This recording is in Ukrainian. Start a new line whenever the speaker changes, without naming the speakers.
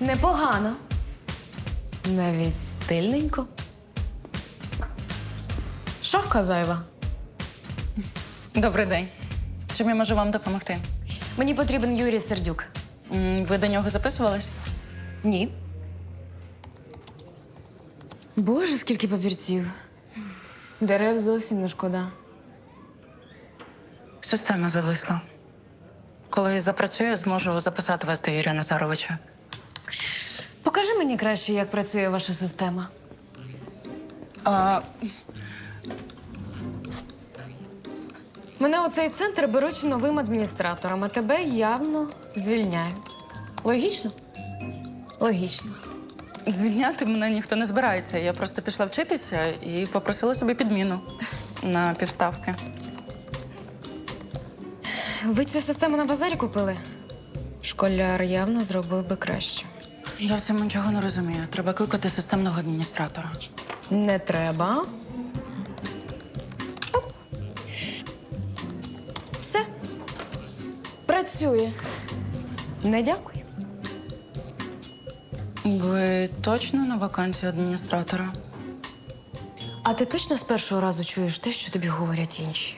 Непогано. Навіть стильненько. Шавка зайва.
Добрий день. Чим я можу вам допомогти?
Мені потрібен Юрій Сердюк.
М, Ви до нього записувались?
Ні. Боже, скільки папірців. Дерев зовсім не шкода.
Система зависла. Коли запрацює, зможу записати вас до Юрія Назаровича.
Покажи мені краще, як працює ваша система.
А,
Мене у цей центр беруть новим адміністратором, а тебе явно звільняють. Логічно? Логічно.
звільняти мене ніхто не збирається. Я просто пішла вчитися і попросила собі підміну на півставки.
Ви цю систему на базарі купили? Школяр явно зробив би краще.
Я в цьому нічого не розумію. Треба кликати системного адміністратора.
Не треба. Все. Працює. Не дякую.
Ви точно на вакансію адміністратора?
А ти точно з першого разу чуєш те, що тобі говорять інші?